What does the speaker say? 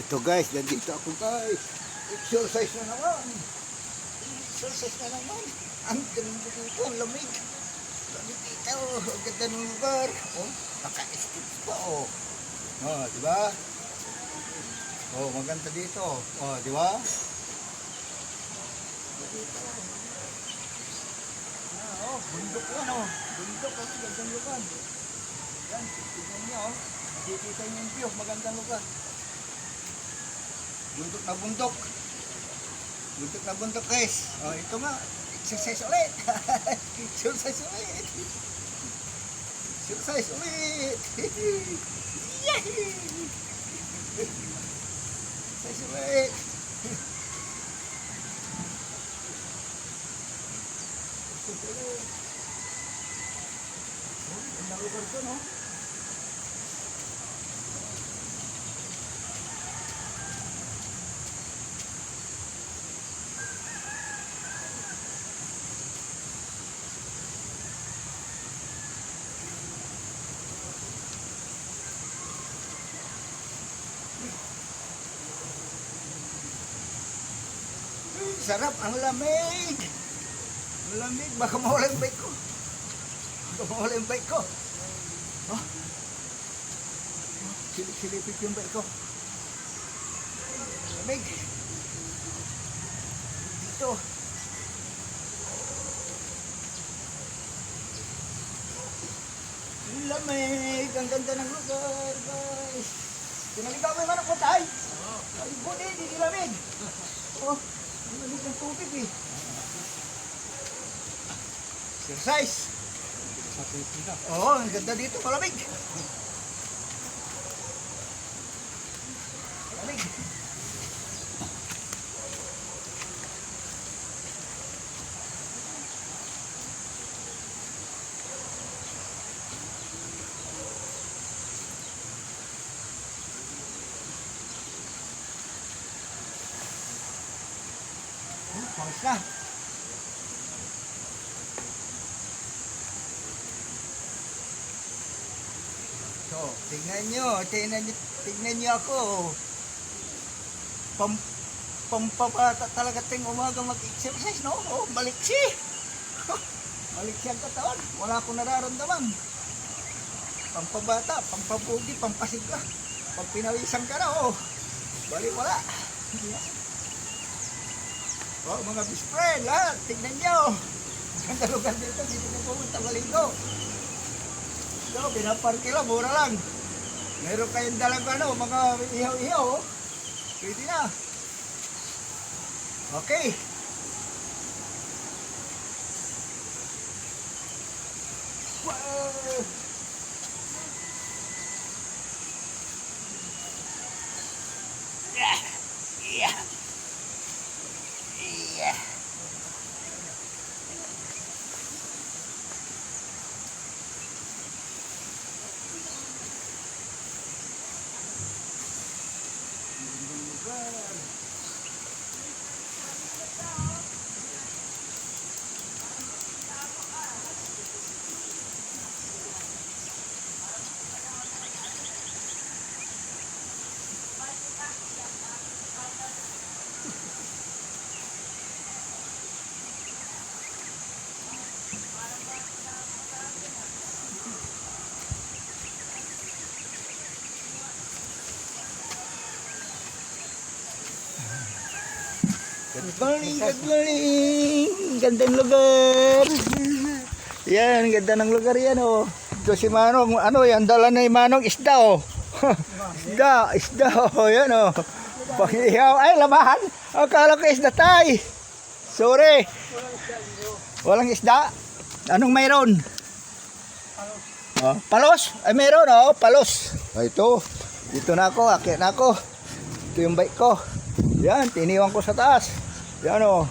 Ito guys, nandito ako guys. Exercise na naman. Exercise na naman. Ang ganda dito, ang lamig. Lamig dito. Ang ganda ng lugar. Oh, naka-step pa oh. Oh, di ba? Oh, maganda dito. Oh, di ba? Dito. Ah, oh, bundok yan oh. Bundok oh, magandang lugar. Yan, tignan niyo oh. Nakikita niyo yung view, magandang lugar. Bundok na bundok. Bundok na bundok guys. Oh, ito nga. Exercise ulit. Exercise ulit. Exercise ulit. Yay! Exercise ulit. Ang lugar ko, no? Sarap, ang lamig. Ang lamig, baka mawala yung bike ko. Baka mawala yung bike ko. Oh. Silip-silipit yung bike ko. Lamig. Dito. Lamig. Ang ganda ng lugar, guys. Pinaligaw mo yung manok mo, tay. Ay, buti, hindi lamig. Oh, lamig ng tubig eh. Exercise. Oo, ang ganda dito, malamig. Malamig. Pangis na. So, tingnan nyo, tingnan nyo, tingnan nyo ako. Pam, pampabata talaga ting umaga mag-exercise, no? Oh, maliksi. maliksi ang katawan. Wala akong nararamdaman. Pampabata, pampabugi, pampasigla. Pag pinawisan ka na, oh. Bali wala. Oh, mga best friend, lahat, tingnan nyo. Maganda lugar dito, dito na pumunta maligo. So, pinaparke lang, mura lang. Meron kayong dalang ano, mga ihaw-ihaw, oh. Pwede na. Okay. Good morning, good morning. Gandang lugar. Yan, ganda ng lugar yan oh. Ito si Manong, ano yan, dala ni Manong isda oh. isda, isda oh, yan oh. Pag-ihaw, ay labahan. Akala ko isda tay. Sorry. Walang isda. Anong mayroon? Oh, palos? Ay meron oh, palos. Oh, ito. Dito na ako, akit na ako. Ito yung bike ko. Yan, tiniwan ko sa taas. Yan o.